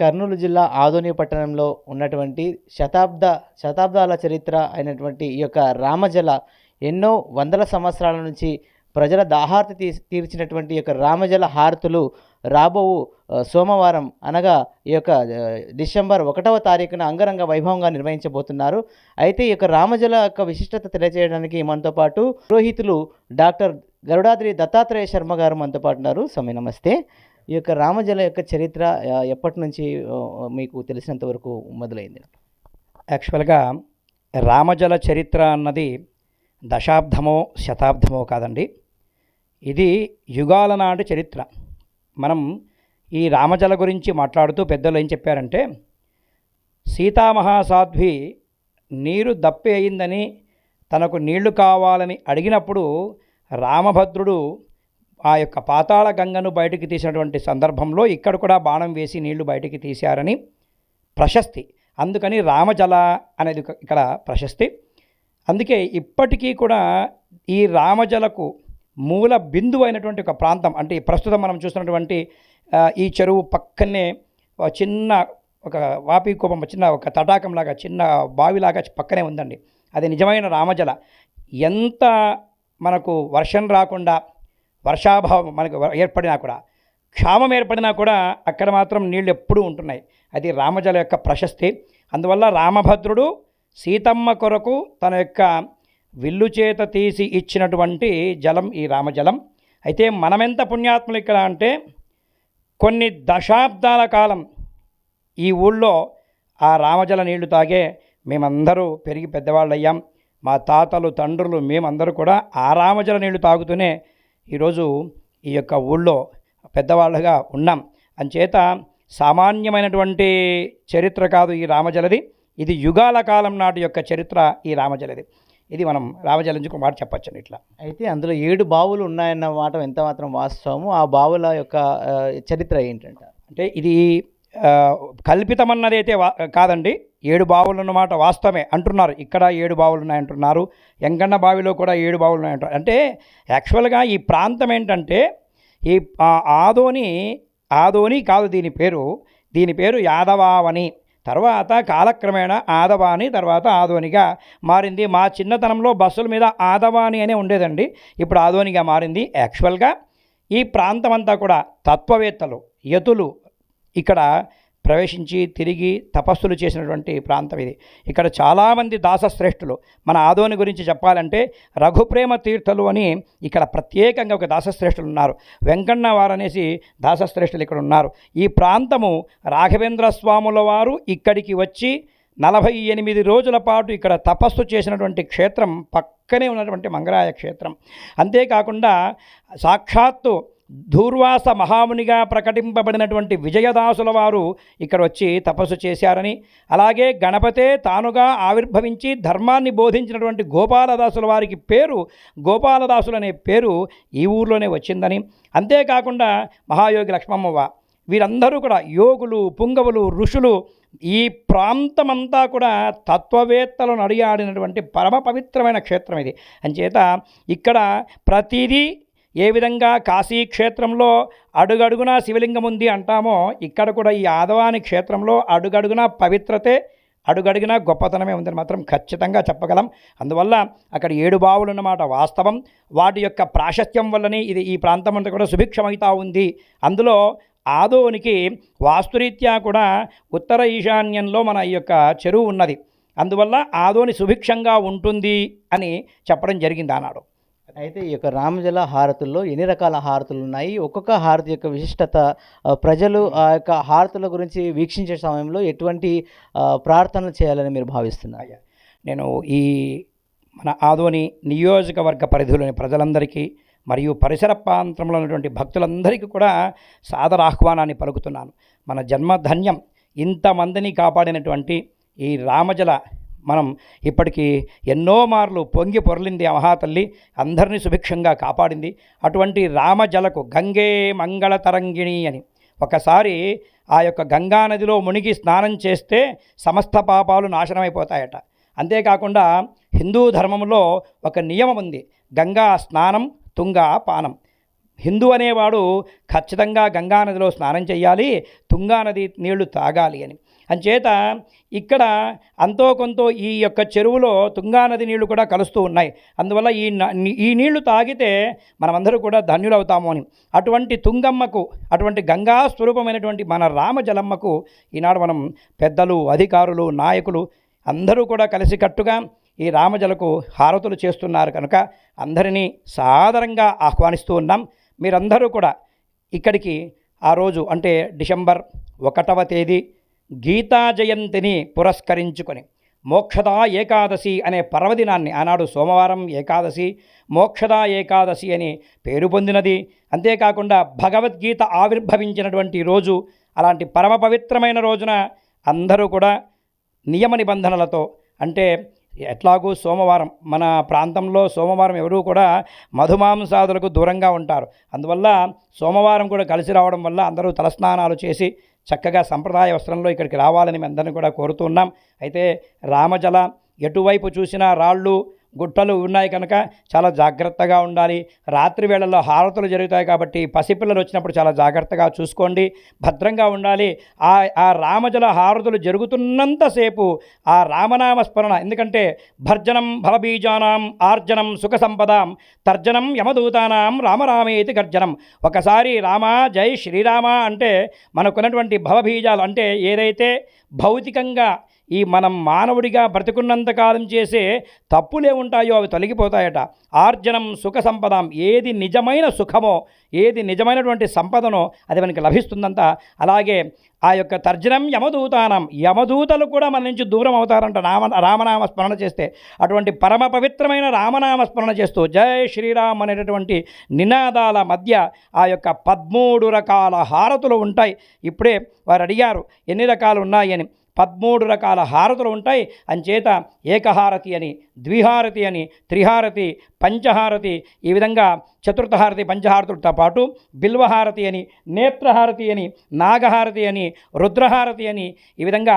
కర్నూలు జిల్లా ఆదోని పట్టణంలో ఉన్నటువంటి శతాబ్ద శతాబ్దాల చరిత్ర అయినటువంటి ఈ యొక్క రామజల ఎన్నో వందల సంవత్సరాల నుంచి ప్రజల దాహార్తి తీ తీర్చినటువంటి యొక్క రామజల హారతులు రాబో సోమవారం అనగా ఈ యొక్క డిసెంబర్ ఒకటవ తారీఖున అంగరంగ వైభవంగా నిర్వహించబోతున్నారు. అయితే ఈ యొక్క రామజల యొక్క విశిష్టత తెలియజేయడానికి మనతో పాటు పురోహితులు డాక్టర్ గరుడాద్రి దత్తాత్రేయ శర్మ గారు మనతో పాటు ఉన్నారు. సమయ నమస్తే. ఈ యొక్క రామజల యొక్క చరిత్ర ఎప్పటి నుంచి మీకు తెలిసినంత వరకు మొదలైంది? యాక్చువల్గా రామజల చరిత్ర అన్నది దశాబ్దమో శతాబ్దమో కాదండి. ఇది యుగాల నాటి చరిత్ర. మనం ఈ రామజల గురించి మాట్లాడుతూ పెద్దలు ఏం చెప్పారంటే సీతామహాసాధ్వి నీరు దప్పి అయిందని తనకు నీళ్ళు కావాలని అడిగినప్పుడు రామభద్రుడు ఆ యొక్క పాతాళ గంగను బయటికి తీసినటువంటి సందర్భంలో ఇక్కడ కూడా బాణం వేసి నీళ్ళు బయటికి తీశారని ప్రశస్తి. అందుకని రామజల అనేది ఇక్కడ ప్రశస్తి. అందుకే ఇప్పటికీ కూడా ఈ రామజలకు మూల బిందువు అయినటువంటి ఒక ప్రాంతం అంటే ప్రస్తుతం మనం చూస్తున్నటువంటి ఈ చెరువు పక్కనే ఒక చిన్న ఒక వాపి కోపం చిన్న ఒక తటాకంలాగా చిన్న బావిలాగా పక్కనే ఉందండి. అది నిజమైన రామజల. ఎంత మనకు వర్షం రాకుండా వర్షాభావం మనకు వ- ఏర్పడినా కూడా క్షామం ఏర్పడినా కూడా అక్కడ మాత్రం నీళ్ళు ఎప్పుడూ ఉంటున్నాయి. అది రామజల యొక్క ప్రశస్తి. అందువల్ల రామభద్రుడు సీతమ్మ కొరకు తన యొక్క విల్లు చేత తీసి ఇచ్చినటువంటి జలం ఈ రామజలం. అయితే మనమెంత పుణ్యాత్ములు ఇక్కడ అంటే కొన్ని దశాబ్దాల కాలం ఈ ఊళ్ళో ఆ రామజల నీళ్ళు తాగే మేమందరూ పెరిగి పెద్దవాళ్ళు అయ్యాం మా తాతలు తండ్రులు మేమందరూ కూడా ఆ రామజల నీళ్ళు తాగుతూనే ఈరోజు ఈ యొక్క ఊళ్ళో పెద్దవాళ్ళుగా ఉన్నాం. అంచేత సామాన్యమైనటువంటి చరిత్ర కాదు ఈ రామజలది. ఇది యుగాల కాలం నాటి యొక్క చరిత్ర ఈ రామజలది. ఇది మనం రామజల నుంచి ఒక మాట చెప్పచ్చండి ఇట్లా. అయితే అందులో ఏడు బావులు ఉన్నాయన్న మాట ఎంత మాత్రం వాస్తవము? ఆ బావుల యొక్క చరిత్ర ఏంటంట? అంటే ఇది ఆ, కల్పితమన్నది అయితే వా కాదండి. ఏడు బావులు అన్నమాట వాస్తవమే అంటున్నారు. ఇక్కడ ఏడు బావులు ఉన్నాయంటున్నారు ఎంకన్న బావిలో కూడా ఏడు బావులు ఉన్నాయంటారు అంటే యాక్చువల్గా ఈ ప్రాంతం ఏంటంటే ఈ ఆదోని ఆదోని కాదు దీని పేరు. దీని పేరు యాదవావని. తర్వాత కాలక్రమేణా ఆదవాని తర్వాత ఆదోనిగా మారింది. మా చిన్నతనంలో బస్సుల మీద ఆదవాని అనే ఉండేదండి. ఇప్పుడు ఆదోనిగా మారింది. యాక్చువల్గా ఈ ప్రాంతం అంతా కూడా తత్వవేత్తలు యతులు ఇక్కడ ప్రవేశించి తిరిగి తపస్సులు చేసినటువంటి ప్రాంతం ఇది. ఇక్కడ చాలామంది దాసశ్రేష్ఠులు. మన ఆదోని గురించి చెప్పాలంటే రఘుప్రేమ తీర్థులు అని ఇక్కడ ప్రత్యేకంగా ఒక దాసశ్రేష్ఠులు ఉన్నారు. వెంకన్న వారు అనేసి దాసశ్రేష్ఠులు ఇక్కడ ఉన్నారు. ఈ ప్రాంతము రాఘవేంద్ర స్వాముల వారు ఇక్కడికి వచ్చి నలభై ఎనిమిది రోజుల పాటు ఇక్కడ తపస్సు చేసినటువంటి క్షేత్రం పక్కనే ఉన్నటువంటి మంగరాయ క్షేత్రం. అంతేకాకుండా సాక్షాత్తు దూర్వాస మహామునిగా ప్రకటింపబడినటువంటి విజయదాసుల వారు ఇక్కడ వచ్చి తపస్సు చేశారని అలాగే గణపతే తానుగా ఆవిర్భవించి ధర్మాన్ని బోధించినటువంటి గోపాలదాసుల వారికి పేరు గోపాలదాసులు అనే పేరు ఈ ఊర్లోనే వచ్చిందని. అంతేకాకుండా మహాయోగి లక్ష్మమ్మవ వీరందరూ కూడా యోగులు పుంగవులు ఋషులు ఈ ప్రాంతమంతా కూడా తత్వవేత్తలను అడియాడినటువంటి పరమ పవిత్రమైన క్షేత్రం ఇది. అంచేత ఇక్కడ ప్రతిదీ ఏ విధంగా కాశీ క్షేత్రంలో అడుగడుగునా శివలింగం ఉంది అంటామో ఇక్కడ కూడా ఈ ఆదవాని క్షేత్రంలో అడుగడుగున పవిత్రతే అడుగడుగున గొప్పతనమే ఉందని మాత్రం ఖచ్చితంగా చెప్పగలం. అందువల్ల అక్కడ ఏడు బావులు అన్నమాట వాస్తవం. వాటి యొక్క ప్రాశస్త్యం వల్లనే ఇది ఈ ప్రాంతం అంతా కూడా సుభిక్షమవుతా ఉంది. అందులో ఆదోనికి వాస్తురీత్యా కూడా ఉత్తర ఈశాన్యంలో మన ఈ యొక్క చెరువు ఉన్నది. అందువల్ల ఆదోని సుభిక్షంగా ఉంటుంది అని చెప్పడం జరిగింది ఆనాడు. అయితే ఈ యొక్క రామజల హారతుల్లో ఎన్ని రకాల హారతులు ఉన్నాయి? ఒక్కొక్క హారతి యొక్క విశిష్టత ప్రజలు ఆ యొక్క హారతుల గురించి వీక్షించే సమయంలో ఎటువంటి ప్రార్థనలు చేయాలని మీరు భావిస్తున్నారు? నేను ఈ మన ఆదోని నియోజకవర్గ పరిధిలోని ప్రజలందరికీ మరియు పరిసర ప్రాంతంలో ఉన్నటువంటి భక్తులందరికీ కూడా సాదర ఆహ్వానాన్ని పలుకుతున్నాను. మన జన్మధన్యం ఇంతమందిని కాపాడినటువంటి ఈ రామజల మనం ఇప్పటికీ ఎన్నో మార్లు పొంగి పొరలింది మహాతల్లి. అందరినీ సుభిక్షంగా కాపాడింది. అటువంటి రామజలకు గంగే మంగళ తరంగిణి అని. ఒకసారి ఆ యొక్క గంగా నదిలో మునిగి స్నానం చేస్తే సమస్త పాపాలు నాశనమైపోతాయట. అంతేకాకుండా హిందూ ధర్మంలో ఒక నియమం ఉంది. గంగా స్నానం తుంగా పానం. హిందూ అనేవాడు ఖచ్చితంగా గంగానదిలో స్నానం చేయాలి తుంగానది నీళ్ళు తాగాలి అని. అంచేత ఇక్కడ అంతో కొంత ఈ యొక్క చెరువులో తుంగానది నీళ్ళు కూడా కలుస్తూ ఉన్నాయి. అందువల్ల ఈ ఈ నీళ్ళు తాగితే మనమందరూ కూడా ధన్యులవుతాము అని. అటువంటి తుంగమ్మకు అటువంటి గంగా స్వరూపమైనటువంటి మన రామజలమ్మకు ఈనాడు మనం పెద్దలు అధికారులు నాయకులు అందరూ కూడా కలిసికట్టుగా ఈ రామజలకు హారతులు చేస్తున్నారు కనుక అందరినీ సాదరంగా ఆహ్వానిస్తూ ఉన్నాం. మీరందరూ కూడా ఇక్కడికి ఆ రోజు అంటే డిసెంబర్ ఒకటవ తేదీ గీతా జయంతిని పురస్కరించుకొని మోక్షదా ఏకాదశి అనే పర్వదినాన్ని ఆనాడు సోమవారం ఏకాదశి మోక్షదా ఏకాదశి అని పేరు పొందినది. అంతేకాకుండా భగవద్గీత ఆవిర్భవించినటువంటి రోజు అలాంటి పరమ పవిత్రమైన రోజున అందరూ కూడా నియమ నిబంధనలతో అంటే ఎట్లాగూ సోమవారం మన ప్రాంతంలో సోమవారం ఎవరూ కూడా మధుమాంసాదులకు దూరంగా ఉంటారు. అందువల్ల సోమవారం కూడా కలిసి రావడం వల్ల అందరూ తలస్నానాలు చేసి చక్కగా సంప్రదాయ వస్త్రంలో ఇక్కడికి రావాలని మేము అందరినీ కూడా కోరుతున్నాం అయితే రామజల ఎటువైపు చూసినా రాళ్ళు గుట్టలు ఉన్నాయి కనుక చాలా జాగ్రత్తగా ఉండాలి. రాత్రి వేళల్లో హారతులు జరుగుతాయి కాబట్టి పసిపిల్లలు వచ్చినప్పుడు చాలా జాగ్రత్తగా చూసుకోండి. భద్రంగా ఉండాలి. ఆ ఆ రామజల హారతులు జరుగుతున్నంతసేపు ఆ రామనామ స్మరణ ఎందుకంటే భర్జనం భవబీజానాం ఆర్జనం సుఖ సంపదాం తర్జనం యమదూతానాం రామరామేతి గర్జనం. ఒకసారి రామ జై శ్రీరామ అంటే మనకున్నటువంటి భవబీజాలు అంటే ఏదైతే భౌతికంగా ఈ మనం మానవుడిగా బ్రతికున్నంతకాలం చేసే తప్పులే ఉంటాయో అవి తొలగిపోతాయట. ఆర్జనం సుఖ సంపదం. ఏది నిజమైన సుఖమో ఏది నిజమైనటువంటి సంపదనో అది మనకి లభిస్తుందంట. అలాగే ఆ యొక్క తర్జనం యమదూతానం. యమదూతలు కూడా మన నుంచి దూరం అవుతారంట రామ రామనామ స్మరణ చేస్తే. అటువంటి పరమ పవిత్రమైన రామనామ స్మరణ చేస్తూ జై శ్రీరామ్ అనేటటువంటి నినాదాల మధ్య ఆ యొక్క పదమూడు రకాల హారతులు ఉంటాయి. ఇప్పుడే వారు అడిగారు ఎన్ని రకాలు ఉన్నాయని పదమూడు రకాల హారతులు ఉంటాయి. అంచేత ఏకహారతి అని ద్విహారతి అని త్రిహారతి పంచహారతి ఈ విధంగా చతుర్థహారతి పంచహారతులతో పాటు బిల్వహారతి అని నేత్రహారతి అని నాగహారతి అని రుద్రహారతి అని ఈ విధంగా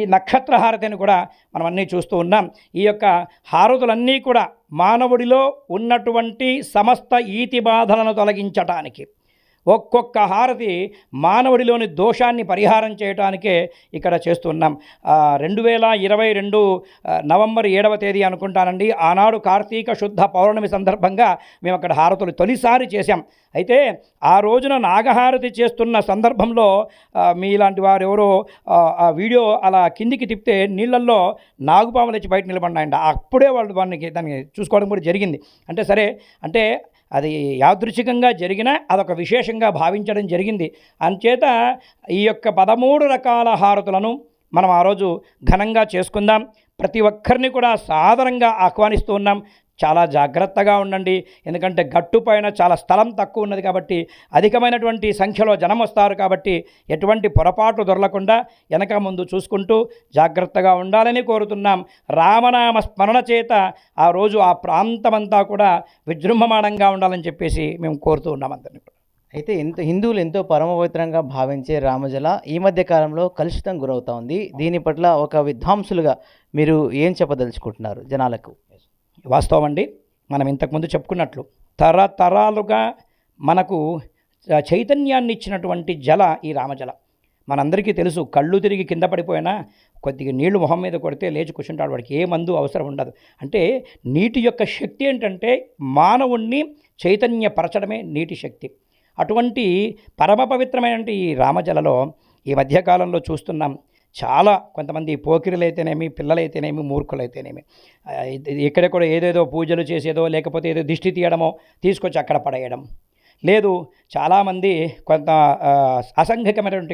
ఈ నక్షత్రహారతి అని కూడా మనం అన్నీ చూస్తూ ఉన్నాం. ఈ యొక్క హారతులన్నీ కూడా మానవుడిలో ఉన్నటువంటి సమస్త ఈతి బాధలను తొలగించటానికి. ఒక్కొక్క హారతి మానవుడిలోని దోషాన్ని పరిహారం చేయటానికే ఇక్కడ చేస్తున్నాం. రెండు వేల ఇరవై రెండు నవంబర్ ఏడవ తేదీ అనుకుంటానండి. ఆనాడు కార్తీక శుద్ధ పౌర్ణమి సందర్భంగా మేము అక్కడ హారతులు తొలిసారి చేశాం. అయితే ఆ రోజున నాగహారతి చేస్తున్న సందర్భంలో మీలాంటి వారు ఎవరో ఆ, ఆ వీడియో అలా కిందికి తిప్పితే నీళ్ళల్లో నాగుపాములు వచ్చి బయట నిలబడినాయండి అప్పుడే వాళ్ళు దానికి దాన్ని చూసుకోవడం కూడా జరిగింది. అంటే సరే అంటే అది యాదృచ్ఛికంగా జరిగినా అదొక విశేషంగా భావించడం జరిగింది. అంచేత ఈ యొక్క పదమూడు రకాల హారతులను మనం ఆ రోజు ఘనంగా చేసుకుందాం. ప్రతి ఒక్కరిని కూడా సాధారణంగా ఆహ్వానిస్తూ ఉన్నాం. చాలా జాగ్రత్తగా ఉండండి. ఎందుకంటే గట్టు పైన చాలా స్థలం తక్కువ ఉన్నది కాబట్టి అధికమైనటువంటి సంఖ్యలో జనం వస్తారు కాబట్టి ఎటువంటి పొరపాటు దొరలకుండా వెనక ముందు చూసుకుంటూ జాగ్రత్తగా ఉండాలని కోరుతున్నాం. రామనామ స్మరణ చేత ఆ రోజు ఆ ప్రాంతమంతా కూడా విజృంభమానంగా ఉండాలని చెప్పేసి మేము కోరుతూ ఉన్నాం అందరినీ కూడా. అయితే ఎంతో హిందువులు ఎంతో పరమపవిత్రంగా భావించే రామజల ఈ మధ్య కాలంలో కలుషితం గురవుతా ఉంది. దీని పట్ల ఒక విద్వాంసులుగా మీరు ఏం చెప్పదలుచుకుంటున్నారు జనాలకు? వాస్తవం అండి మనం ఇంతకుముందు చెప్పుకున్నట్లు తరతరాలుగా మనకు చైతన్యాన్ని ఇచ్చినటువంటి జల ఈ రామజల. మనందరికీ తెలుసు కళ్ళు తిరిగి కింద పడిపోయినా కొద్దిగా నీళ్ళు మొహం మీద కొడితే లేచి కూర్చుంటాడు వాడికి. ఏ మందు అవసరం ఉండదు. అంటే నీటి యొక్క శక్తి ఏంటంటే మానవుణ్ణి చైతన్యపరచడమే నీటి శక్తి. అటువంటి పరమ పవిత్రమైన ఈ రామజలలో ఈ మధ్యకాలంలో చూస్తున్నాం. చాలా కొంతమంది పోకిరులైతేనేమి పిల్లలైతేనేమి మూర్ఖులైతేనేమి. ఆ, ఇది- ఏదేదో పూజలు చేసేదో లేకపోతే ఏదో దిష్టి తీయడమో తీసుకొచ్చి అక్కడ పడేయడం. లేదు చాలామంది కొంత ఆ,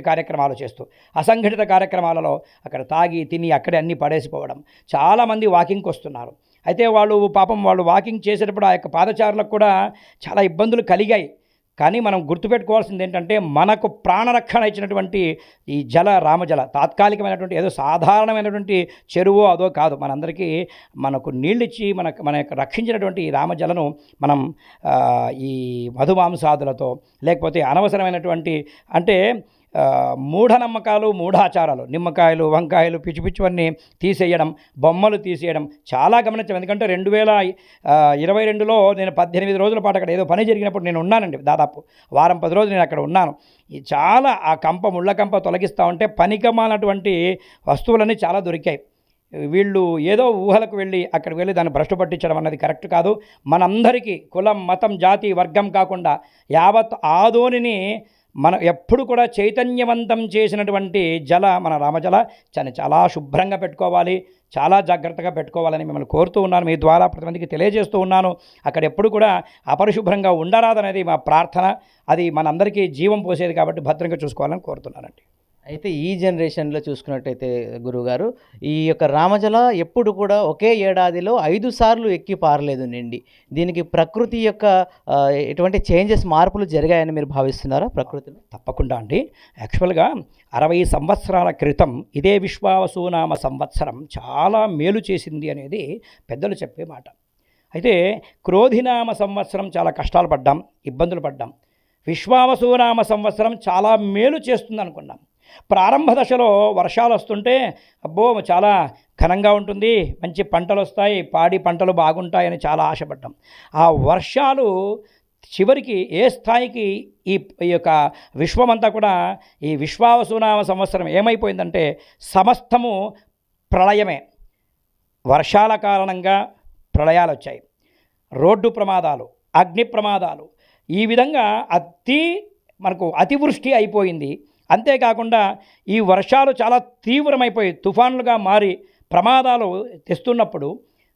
కార్యక్రమాలు చేస్తూ అసంఘటిత కార్యక్రమాలలో అక్కడ తాగి తిని అక్కడే అన్నీ పడేసిపోవడం. చాలామంది వాకింగ్కి వస్తున్నారు. అయితే వాళ్ళు పాపం వాళ్ళు వాకింగ్ చేసేటప్పుడు ఆ యొక్క పాదచారులకు కూడా చాలా ఇబ్బందులు కలిగాయి. కానీ మనం గుర్తుపెట్టుకోవాల్సింది ఏంటంటే మనకు ప్రాణరక్షణ ఇచ్చినటువంటి ఈ జల రామజల తాత్కాలికమైనటువంటి ఏదో సాధారణమైనటువంటి చెరువు అదో కాదు. మనందరికీ మనకు నీళ్ళు ఇచ్చి మనకు మన యొక్క రక్షించినటువంటి ఈ రామజలను మనం ఈ మధుమాంసాదులతో లేకపోతే అనవసరమైనటువంటి అంటే మూఢనమ్మకాలు మూఢాచారాలు నిమ్మకాయలు వంకాయలు పిచ్చి పిచ్చివన్నీ తీసేయడం బొమ్మలు తీసేయడం చాలా గమనించాం ఎందుకంటే రెండు వేల ఇరవై రెండులో నేను పద్దెనిమిది రోజుల పాటు అక్కడ ఏదో పని జరిగినప్పుడు నేను ఉన్నానండి దాదాపు. వారం పది రోజులు నేను అక్కడ ఉన్నాను. ఈ చాలా ఆ కంప ముళ్ళ కంప తొలగిస్తూ ఉంటే పనికమానటువంటి వస్తువులన్నీ చాలా దొరికాయి. వీళ్ళు ఏదో ఊహలకు వెళ్ళి అక్కడికి వెళ్ళి దాన్ని భ్రష్టు పట్టించడం అన్నది కరెక్ట్ కాదు. మనందరికీ కులం మతం జాతి వర్గం కాకుండా యావత్ ఆదోనిని మనం ఎప్పుడు కూడా చైతన్యవంతం చేసినటువంటి జల మన రామజల చాలా చాలా శుభ్రంగా పెట్టుకోవాలి చాలా జాగ్రత్తగా పెట్టుకోవాలని మిమ్మల్ని కోరుతూ ఉన్నాను మీ ద్వారా ప్రతి మందికి తెలియజేస్తూ ఉన్నాను. అక్కడ ఎప్పుడు కూడా అపరిశుభ్రంగా ఉండరాదనేది మా ప్రార్థన. అది మనందరికీ జీవం పోసేది కాబట్టి భద్రంగా చూసుకోవాలని కోరుతున్నానండి. అయితే ఈ జనరేషన్లో చూసుకున్నట్టయితే గురువుగారు ఈ యొక్క రామజల ఎప్పుడు కూడా ఒకే ఏడాదిలో ఐదు సార్లు ఎక్కి పారలేదు నిండి. దీనికి ప్రకృతి యొక్క ఎటువంటి చేంజెస్ మార్పులు జరిగాయని మీరు భావిస్తున్నారా ప్రకృతిలో? తప్పకుండా అండి. యాక్చువల్గా అరవై సంవత్సరాల క్రితం ఇదే విశ్వావసునామ సంవత్సరం చాలా మేలు చేసింది అనేది పెద్దలు చెప్పే మాట. అయితే క్రోధినామ సంవత్సరం చాలా కష్టాలు పడ్డాం ఇబ్బందులు పడ్డాం. విశ్వావసునామ సంవత్సరం చాలా మేలు చేస్తుంది అనుకున్నాం ప్రారంభ దశలో వర్షాలు వస్తుంటే అబ్బో చాలా ఘనంగా ఉంటుంది మంచి పంటలు వస్తాయి పాడి పంటలు బాగుంటాయని చాలా ఆశపడ్డాం. ఆ వర్షాలు చివరికి ఏ స్థాయికి ఈ ఈ యొక్క విశ్వమంతా కూడా ఈ విశ్వావసునామ సంవత్సరం ఏమైపోయిందంటే సమస్తము ప్రళయమే. వర్షాల కారణంగా ప్రళయాలు వచ్చాయి రోడ్డు ప్రమాదాలు అగ్ని ప్రమాదాలు ఈ విధంగా అతి మనకు అతివృష్టి అయిపోయింది. అంతేకాకుండా ఈ వర్షాలు చాలా తీవ్రమైపోయి తుఫాన్లుగా మారి ప్రమాదాలు తెస్తున్నప్పుడు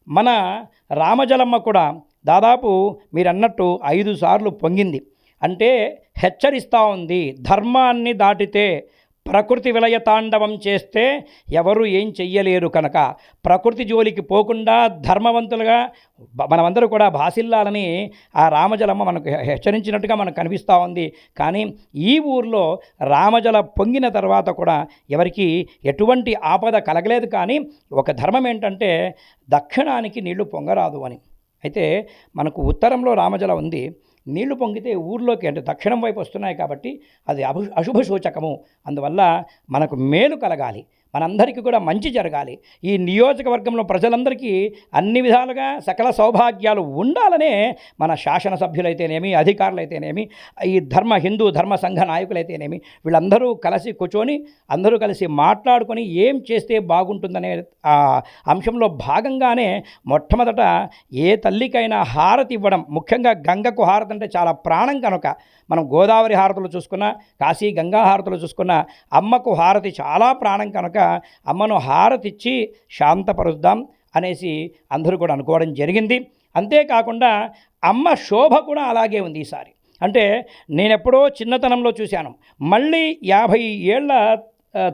మన రామజలమ్మ కూడా దాదాపు మీరు అన్నట్టు ఐదు సార్లు పొంగింది. అంటే హెచ్చరిస్తూ ఉంది ధర్మాన్ని దాటితే ప్రకృతి విలయ తాండవం చేస్తే ఎవరు ఏం చెయ్యలేరు కనుక. ప్రకృతి జోలికి పోకుండా ధర్మవంతులుగా మనమందరూ కూడా భాసిల్లాలని ఆ రామజలమ్మ మనకు హెచ్చరించినట్టుగా మనకు కనిపిస్తూ ఉంది. కానీ ఈ ఊర్లో రామజల పొంగిన తర్వాత కూడా ఎవరికి ఎటువంటి ఆపద కలగలేదు. కానీ ఒక ధర్మం ఏంటంటే దక్షిణానికి నీళ్ళు పొంగరాదు అని. అయితే మనకు ఉత్తరంలో రామజల ఉంది. నీళ్ళు పొంగితే ఊర్లోకి అంటే దక్షిణం వైపు వస్తున్నాయి కాబట్టి అది అభు అశుభ సూచకము అందువల్ల మనకు మేలు కలగాలి. మనందరికీ కూడా మంచి జరగాలి. ఈ నియోజకవర్గంలో ప్రజలందరికీ అన్ని విధాలుగా సకల సౌభాగ్యాలు ఉండాలనే మన శాసనసభ్యులైతేనేమి అధికారులైతేనేమి ఈ ధర్మ హిందూ ధర్మ సంఘ నాయకులైతేనేమి వీళ్ళందరూ కలిసి కూర్చొని అందరూ కలిసి మాట్లాడుకొని ఏం చేస్తే బాగుంటుందనే ఆ అంశంలో భాగంగానే మొట్టమొదట ఏ తల్లికైనా హారతి ఇవ్వడం ముఖ్యంగా గంగకు హారతి అంటే చాలా ప్రాణం కనుక. మనం గోదావరి హారతులు చూసుకున్నా కాశీ గంగా హారతులు చూసుకున్నా అమ్మకు హారతి చాలా ప్రాణం కనుక అమ్మను హారతిచ్చి శాంతపరుద్దాం అనేసి అందరూ కూడా అనుకోవడం జరిగింది. అంతేకాకుండా అమ్మ శోభ కూడా అలాగే ఉంది ఈసారి. అంటే నేనెప్పుడో చిన్నతనంలో చూశాను. మళ్ళీ యాభై ఏళ్ళ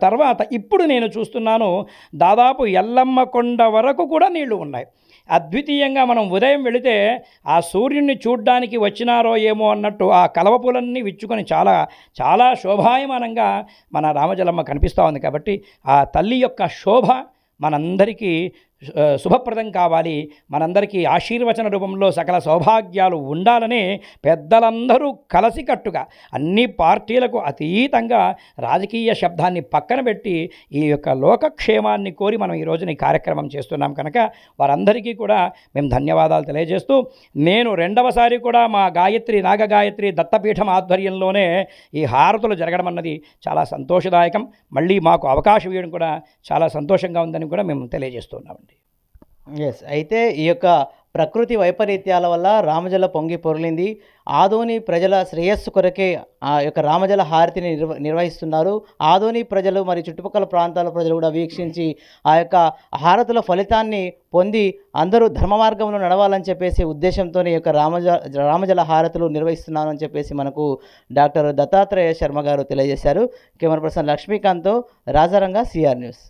తర్వాత ఇప్పుడు నేను చూస్తున్నాను దాదాపు ఎల్లమ్మ కొండ వరకు కూడా నీళ్ళు ఉన్నాయి. అద్వితీయంగా మనం ఉదయం వెళితే ఆ సూర్యుడిని చూడ్డానికి వచ్చినారో ఏమో అన్నట్టు ఆ కలవపూలన్నీ విచ్చుకొని చాలా చాలా శోభాయమానంగా మన రామజలమ్మ కనిపిస్తూ ఉంది. కాబట్టి ఆ తల్లి యొక్క శోభ మనందరికీ శుభప్రదం కావాలి. మనందరికీ ఆశీర్వచన రూపంలో సకల సౌభాగ్యాలు ఉండాలని పెద్దలందరూ కలసికట్టుగా అన్ని పార్టీలకు అతీతంగా రాజకీయ శబ్దాన్ని పక్కన పెట్టి ఈ యొక్క లోకక్షేమాన్ని కోరి మనం ఈ రోజున ఈ కార్యక్రమం చేస్తున్నాం కనుక వారందరికీ కూడా మేము ధన్యవాదాలు తెలియజేస్తూ నేను రెండవసారి కూడా మా గాయత్రి నాగ గాయత్రి దత్తపీఠం ఆధ్వర్యంలోనే ఈ హారతులు జరగడం అన్నది చాలా సంతోషదాయకం. మళ్ళీ మాకు అవకాశం ఇవ్వడం కూడా చాలా సంతోషంగా ఉందని కూడా మేము తెలియజేస్తున్నామండి ఎస్ అయితే ఈ యొక్క ప్రకృతి వైపరీత్యాల వల్ల రామజల పొంగి పొరలింది. ఆదోని ప్రజల శ్రేయస్సు కొరకే ఆ యొక్క రామజల హారతిని నిర్వ నిర్వహిస్తున్నారు. ఆదోని ప్రజలు మరి చుట్టుపక్కల ప్రాంతాల ప్రజలు కూడా వీక్షించి ఆ యొక్క హారతుల ఫలితాన్ని పొంది అందరూ ధర్మ మార్గంలో నడవాలని చెప్పేసి ఉద్దేశంతో ఈ యొక్క రామజ రామజల హారతులు నిర్వహిస్తున్నారని చెప్పేసి మనకు డాక్టర్ దత్తాత్రేయ శర్మ గారు తెలియజేశారు. కెమెరా పర్సన్ లక్ష్మీకాంత్తో రాజారంగా సిఆర్ న్యూస్.